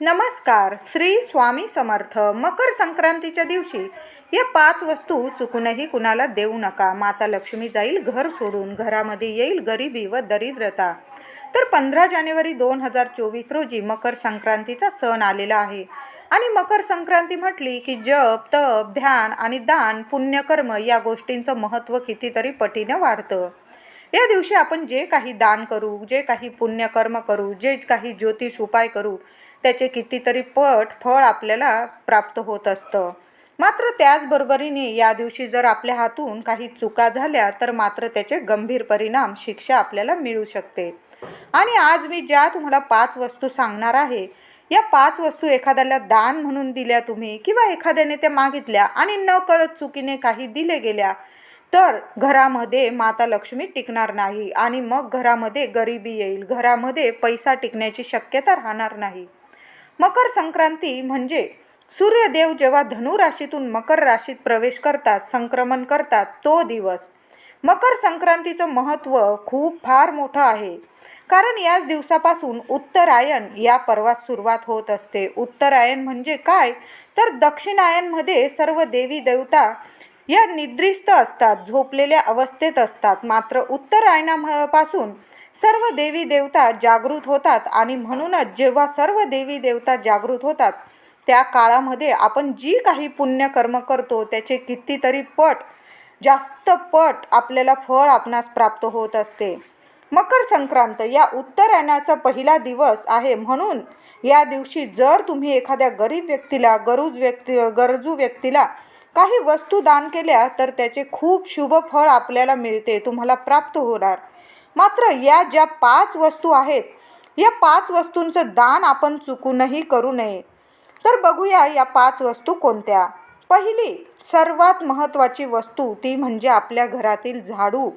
नमस्कार श्री स्वामी समर्थ. मकर संक्रांतीच्या दिवशी या पाच वस्तू चुकूनही कुणाला देऊ नका. माता लक्ष्मी जाईल घर सोडून घरामध्ये येईल गरिबी व दरिद्रता. तर पंधरा जानेवारी दोन हजार चोवीस रोजी मकर संक्रांतीचा सण आलेला आहे. आणि मकर संक्रांती म्हटली की जप तप ध्यान आणि दान पुण्यकर्म या गोष्टींचं महत्त्व कितीतरी पटीनं वाढतं. या दिवशी आपण जे काही दान करू जे काही पुण्यकर्म करू जे काही ज्योतिष उपाय करू त्याचे कितीतरी पट फळ आपल्याला प्राप्त होत असतं. मात्र त्याचबरोबरीने या दिवशी जर आपल्या हातून काही चुका झाल्या तर मात्र त्याचे गंभीर परिणाम शिक्षा आपल्याला मिळू शकते. आणि आज मी ज्या तुम्हाला पाच वस्तू सांगणार आहे या पाच वस्तू एखाद्याला दान म्हणून दिल्या तुम्ही किंवा एखाद्याने त्या मागितल्या आणि न कळत चुकीने काही दिले गेल्या तर घरामध्ये माता लक्ष्मी टिकणार नाही आणि मग घरामध्ये गरिबी येईल. घरामध्ये पैसा टिकण्याची शक्यता राहणार नाही. मकर संक्रांती म्हणजे सूर्यदेव जेव्हा धनु राशीतून मकर राशीत प्रवेश करतात संक्रमण करतात तो दिवस. मकर संक्रांतीचं महत्त्व खूप फार मोठं आहे. कारण याच दिवसापासून उत्तरायण या पर्वास सुरुवात होत असते. उत्तरायण म्हणजे काय? तर दक्षिणायनमध्ये सर्व देवी देवता या निद्रिस्त असतात झोपलेल्या अवस्थेत असतात. मात्र उत्तरायणापासून सर्व देवी देवता जागृत होतात आणि म्हणूनच जेव्हा सर्व देवी देवता जागृत होतात त्या काळामध्ये आपण जी काही पुण्यकर्म करतो त्याचे कितीतरी पट जास्त पट आपल्याला फळ आपणास प्राप्त होत असते. मकर संक्रांत या उत्तरायणाचा पहिला दिवस आहे म्हणून या दिवशी जर तुम्ही एखाद्या गरीब व्यक्तीला गरज व्यक्ती गरजू व्यक्तीला काही वस्तू दान केल्या तर त्याचे खूप शुभ फळ आपल्याला मिळते तुम्हाला प्राप्त होणार. मात्र या ज्या पाच वस्तू आहेत या पाच वस्तूंचं दान आपण चुकूनही करू नये. तर बघूया या पाच वस्तू कोणत्या? पहिली सर्वात महत्त्वाची वस्तू ती म्हणजे आपल्या घरातील झाडू.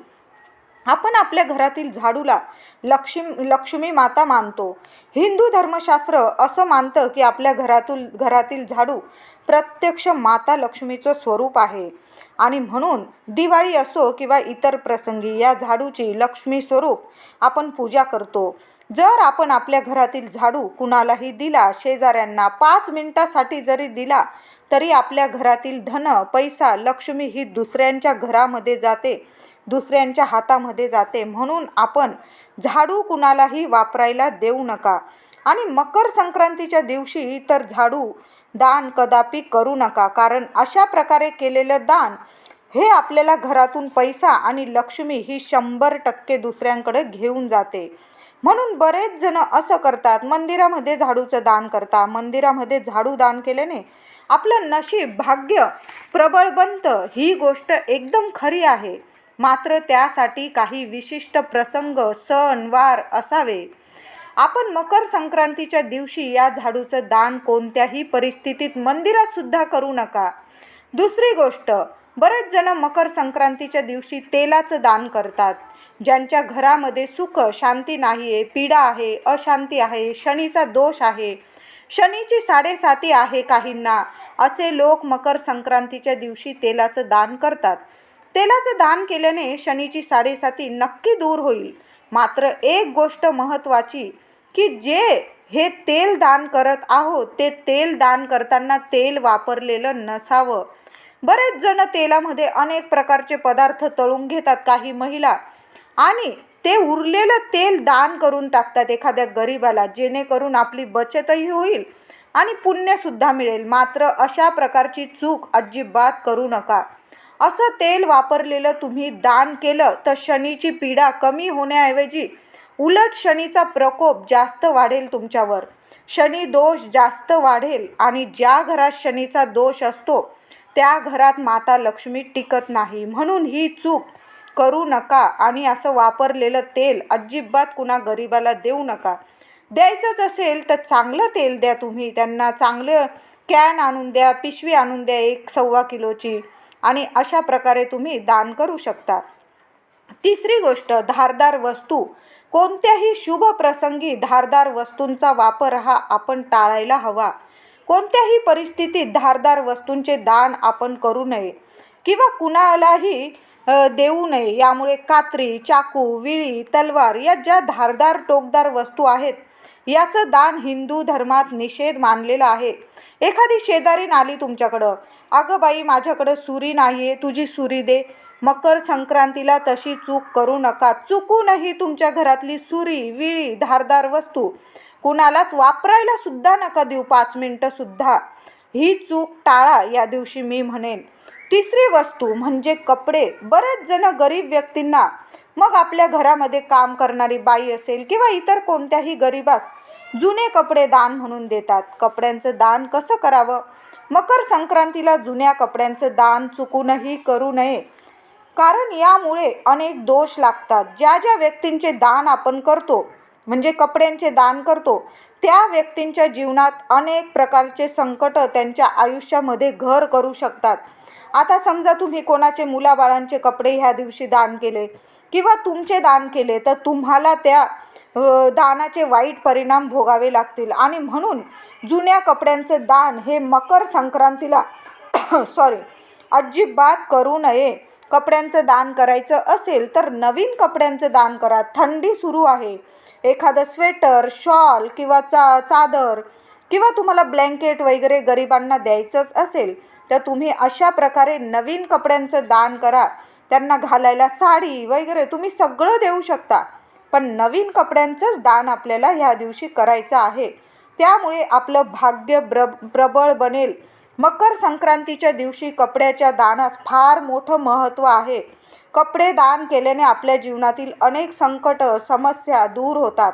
आपण आपल्या घरातील झाडूला लक्ष्मी लक्ष्मी माता मानतो. हिंदू धर्मशास्त्र असं मानतं की आपल्या घरातून घरातील झाडू प्रत्यक्ष माता लक्ष्मीचं स्वरूप आहे. आणि म्हणून दिवाळी असो किंवा इतर प्रसंगी या झाडूची लक्ष्मी स्वरूप आपण पूजा करतो. जर आपण आपल्या घरातील झाडू कुणालाही दिला शेजाऱ्यांना पाच मिनिटासाठी जरी दिला तरी आपल्या घरातील धन पैसा लक्ष्मी ही दुसऱ्यांच्या घरामध्ये जाते दुसऱ्यांच्या हातामध्ये जाते. म्हणून आपण झाडू कुणालाही वापरायला देऊ नका. आणि मकर संक्रांतीच्या दिवशी तर झाडू दान कदापि करू नका. कारण अशा प्रकारे केलेलं दान हे आपल्याला घरातून पैसा आणि लक्ष्मी ही शंभर टक्के दुसऱ्यांकडे घेऊन जाते. म्हणून बरेच जण असं करतात मंदिरामध्ये झाडूचं दान करता. मंदिरामध्ये झाडू दान केल्याने आपलं नशीब भाग्य प्रबळ बनतं. ही गोष्ट एकदम खरी आहे. मात्र त्यासाठी काही विशिष्ट प्रसंग सण वार असावे. आपण मकर संक्रांतीच्या दिवशी या झाडूचं दान कोणत्याही परिस्थितीत मंदिरात सुद्धा करू नका. दुसरी गोष्ट बरेच जण मकर संक्रांतीच्या दिवशी तेलाचं दान करतात. ज्यांच्या घरामध्ये सुख शांती नाही आहे पीडा आहे अशांती आहे शनीचा दोष आहे शनीची साडेसाती आहे काहींना असे लोक मकर संक्रांतीच्या दिवशी तेलाचं दान करतात. तेलाचं दान केल्याने शनीची साडेसाती नक्की दूर होईल. मात्र एक गोष्ट महत्त्वाची की जे हे तेल दान करत आहोत ते तेल दान करताना तेल वापरलेलं नसावं. बरेच जण तेलामध्ये अनेक प्रकारचे पदार्थ तळून घेतात काही महिला. आणि ते उरलेलं तेल दान करून टाकतात एखाद्या गरिबाला जेणेकरून आपली बचतही होईल आणि पुण्यसुद्धा मिळेल. मात्र अशा प्रकारची चूक अजिबात करू नका. असं तेल वापरलेलं तुम्ही दान केलं तर शनीची पीडा कमी होण्याऐवजी उलट शनीचा प्रकोप जास्त वाढेल तुमच्यावर. शनी दोष जास्त वाढेल आणि ज्या घरात शनीचा दोष असतो त्या घरात माता लक्ष्मी टिकत नाही. म्हणून ही चूक करू नका आणि असं वापरलेलं तेल अजिबात कुणा गरिबाला देऊ नका. द्यायचंच असेल तर चांगलं तेल द्या तुम्ही. त्यांना चांगलं कॅन आणून द्या पिशवी आणून द्या एक सव्वा किलोची आणि अशा प्रकारे तुम्ही दान करू शकता. तिसरी गोष्ट धारदार वस्तू. कोणत्याही शुभ प्रसंगी धारदार वस्तूंचा वापर हा आपण टाळायला हवा. कोणत्याही परिस्थितीत धारदार वस्तूंचे दान आपण करू नये किंवा कुणालाही देऊ नये. यामुळे कात्री चाकू विळी तलवार या ज्या धारदार टोकदार वस्तू आहेत याचं दान हिंदू धर्मात निषेध मानलेला आहे. एखादी शेजारी आली तुमच्याकडं. अगं बाई माझ्याकडं सुरी नाही आहे तुझी सुरी दे. मकर संक्रांतीला तशी चूक करू नका. चुकूनही तुमच्या घरातली सुरी विळी धारदार वस्तू कुणालाच वापरायला सुद्धा नका देऊ पाच मिनटं सुद्धा. ही चूक टाळा या दिवशी मी म्हणेन. तिसरी वस्तू म्हणजे कपडे. बरेच जण गरीब व्यक्तींना मग आपल्या घरामध्ये काम करणारी बाई असेल किंवा इतर कोणत्याही गरीबास जुने कपडे दान म्हणून देतात. कपड्यांचं दान कसं करावं? मकर संक्रांतीला जुन्या कपड्यांचं दान चुकूनही करू नये. कारण यामुळे अनेक दोष लागतात. ज्या ज्या व्यक्तींचे दान आपण करतो म्हणजे कपड्यांचे दान करतो त्या व्यक्तींच्या जीवनात अनेक प्रकारचे संकट त्यांच्या आयुष्यामध्ये घर करू शकतात. आता समजा तुम्ही कोणाचे मुलाबाळांचे कपडे ह्या दिवशी दान केले किंवा तुमचे दान केले तर तुम्हाला त्या दानाचे वाईट परिणाम भोगावे लागतील. आणि म्हणून जुन्या कपड्यांचे दान हे मकर संक्रांतीला सॉरी अजिबात करू नये. कपड्यांचं दान करायचं असेल तर नवीन कपड्यांचं दान करा. थंडी सुरू आहे. एखादं स्वेटर शॉल किंवा चा चादर किंवा तुम्हाला ब्लँकेट वगैरे गरिबांना द्यायचंच असेल तर तुम्ही अशा प्रकारे नवीन कपड्यांचं दान करा. त्यांना घालायला साडी वगैरे तुम्ही सगळं देऊ शकता. पण नवीन कपड्यांचंच दान आपल्याला ह्या दिवशी करायचं आहे. त्यामुळे आपलं भाग्य ब्र प्रबळ बनेल. मकर संक्रांतीच्या दिवशी कपड्याच्या दानास फार मोठं महत्त्व आहे. कपडे दान केल्याने आपल्या जीवनातील अनेक संकट समस्या दूर होतात.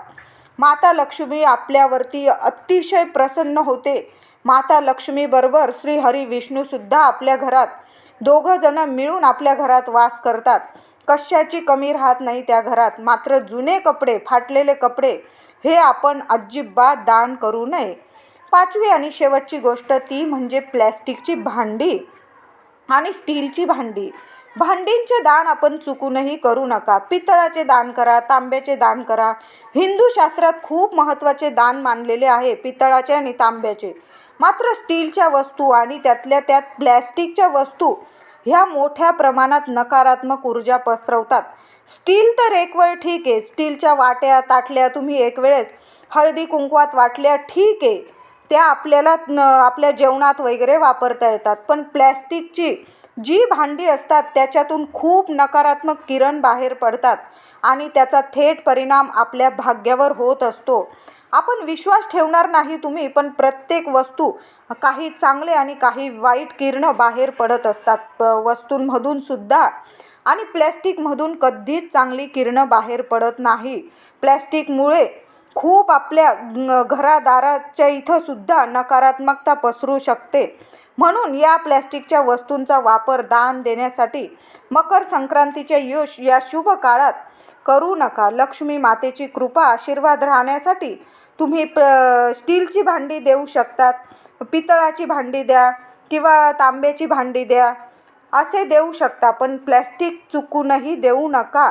माता लक्ष्मी आपल्यावरती अतिशय प्रसन्न होते. माता लक्ष्मीबरोबर श्री हरी विष्णूसुद्धा आपल्या घरात दोघं जण मिळून आपल्या घरात वास करतात. कशाची कमी राहत नाही त्या घरात मात्र जुने कपडे फाटलेले कपडे हे आपण अजिबात दान करू नये. पाचवी आणि शेवटची गोष्ट ती म्हणजे प्लॅस्टिकची भांडी आणि स्टीलची भांडी. भांडींचे दान आपण चुकूनही करू नका. पितळाचे दान करा तांब्याचे दान करा. हिंदू शास्त्रात खूप महत्त्वाचे दान मानलेले आहे पितळाचे आणि तांब्याचे. मात्र स्टीलच्या वस्तू आणि त्यातल्या त्यात प्लॅस्टिकच्या वस्तू ह्या मोठ्या प्रमाणात नकारात्मक ऊर्जा पसरवतात. स्टील तर एक वेळ ठीक आहे. स्टीलच्या वाट्या ताटल्या तुम्ही एक वेळेस हळदी कुंकवात वाटल्या ठीक आहे. त्या आपल्याला न आपल्या जेवणात वगैरे वापरता येतात. पण प्लॅस्टिकची जी भांडी असतात त्याच्यातून खूप नकारात्मक किरण बाहेर पडतात आणि त्याचा थेट परिणाम आपल्या भाग्यावर होत असतो. आपण विश्वास ठेवणार नाही तुम्ही पण प्रत्येक वस्तू काही चांगले आणि काही वाईट किरणं बाहेर पडत असतात. प वस्तूंमधून सुद्धा. आणि प्लॅस्टिकमधून कधीच चांगली किरणं बाहेर पडत नाही. प्लॅस्टिकमुळे खूप आपल्या घरादाराच्या इथं सुद्धा नकारात्मकता पसरू शकते. म्हणून या प्लॅस्टिकच्या वस्तूंचा वापर दान देण्यासाठी मकर संक्रांतीच्या यश या शुभ काळात करू नका. लक्ष्मी मातेची कृपा आशीर्वाद राहण्यासाठी तुम्ही प स्टीलची भांडी देऊ शकतात पितळाची भांडी द्या किंवा तांब्याची भांडी द्या असे देऊ शकता. पण प्लॅस्टिक चुकूनही देऊ नका.